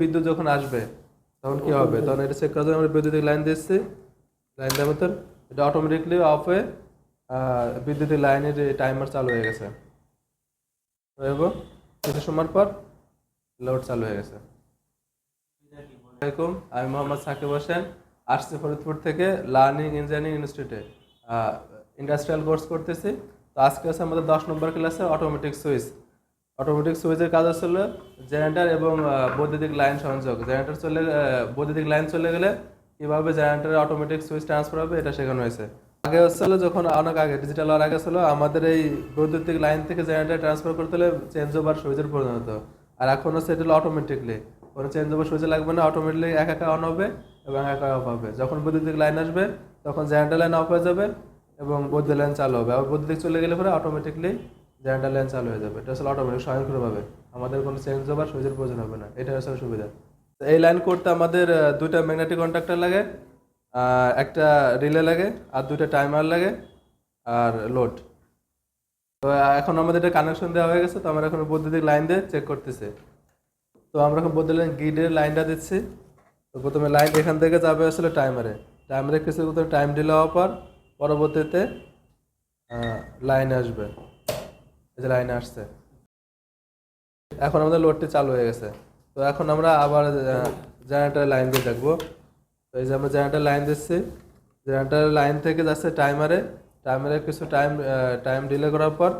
বিদ্যুৎ যখন আসবে, তখন কি হবে? তখন এটা চেক করার জন্য আমরা বৈদ্যুতিক লাইন দিচ্ছি। লাইন দেওয়ার মতন। এটা অটোমেটিকলি অফ হয়ে বিদ্যুতিক লাইনের টাইমার চালু হয়ে গেছে। এবং কিছু সময় পর লোড চালু হয়ে গেছে। আসসালামাইকুম আমি মোহাম্মদ সাকিব হোসেন আসছি ফরিদপুর থেকে লার্নিং ইঞ্জিনিয়ারিং ইনস্টিটিউটে ইন্ডাস্ট্রিয়াল কোর্স করতেছি। তো আজকে আছে আমাদের দশ নম্বর ক্লাসে অটোমেটিক সুইচ অটোমেটিক সুইচের কাজ আসলে জেনারেটর এবং বৈদ্যুতিক লাইন সংযোগ। জেনারেটর চলে বৈদ্যুতিক লাইন চলে গেলে কীভাবে জেনারেটরের অটোমেটিক সুইচ ট্রান্সফার হবে এটা শেখানো হয়েছে। আগে হচ্ছিল যখন, অনেক আগে ডিজিটাল হওয়ার আগে ছিল, আমাদের এই বৈদ্যুতিক লাইন থেকে জেনারেটর ট্রান্সফার করতে হলে চেঞ্জ ওভার সুইচের প্রয়োজন হতো। আর এখন হচ্ছে এটা অটোমেটিকলি কোনো চেঞ্জ ওভার সুইচে লাগবে না অটোমেটিকলি এক একা অন হবে এবং এক একা অফ হবে। যখন বৈদ্যুতিক লাইন আসবে, তখন জেনারেটর লাইন অফ হয়ে যাবে এবং বৈদ্যুতিক লাইন চালু হবে। আবার বৈদ্যুতিক চলে গেলে পরে অটোমেটিকলি জেনারেটর লাইন চালু হয়ে যাবে। এটা আসলে অটোমেটিক স্বয়ংক্রিয়ভাবে। আমাদের কোনো চেঞ্জ ওভার সুইচের প্রয়োজন হবে না। এটা আসলে সুবিধা। এই লাইন করতে আমাদের দুইটা ম্যাগনেটিক কন্ট্রাক্টর লাগে একটা রিলে লাগে, আর দুইটা টাইমার লাগে, আর লোড তো এখন আমাদের এটা কানেকশন দেওয়া হয়ে গেছে, তো আমরা এখন বৈদ্যুতিক লাইন দিয়ে চেক করতেছি। তো আমরা এখন বৈদ্যুতিক লাইন গ্রিডের লাইনটা দিচ্ছি। তো প্রথমে লাইন এখান থেকে যাবে আসলে টাইমারে টাইমারে কিছু টাইম ডিলে হওয়ার পর পরবর্তীতে লাইন আসবে। এই যে লাইনে আসছে। এখন আমাদের লোডটি চালু হয়ে গেছে। তো এখন আমরা আবার জেনারেটার লাইন দিয়ে দেখব তো এই যে আমরা জেনারেটার লাইন দিচ্ছি। জেনারেটার লাইন থেকে যাচ্ছে টাইমারে টাইমারে কিছু টাইম টাইম ডিলে করার পর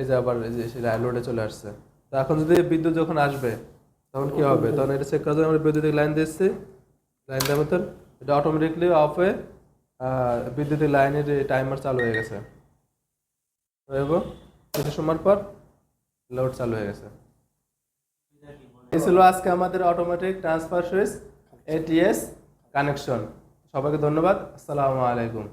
এই যে আবার এই যে লোডে চলে আসছে। তো এখন যদি বিদ্যুৎ যখন আসবে তখন কি হবে? তখন এটা চেক করার জন্য আমরা বৈদ্যুতিক লাইন দিচ্ছি। লাইন দেওয়ার মতন। এটা অটোমেটিকলি অফ হয়ে আহ, বিদ্যুতিক লাইনের টাইমার চালু হয়ে গেছে। এবং কিছু সময় পর লোড চালু হয়ে গেছে। এই ছিল আজকে আমাদের automatic transfer switch ATS connection সবাইকে ধন্যবাদ। আসসালামু আলাইকুম।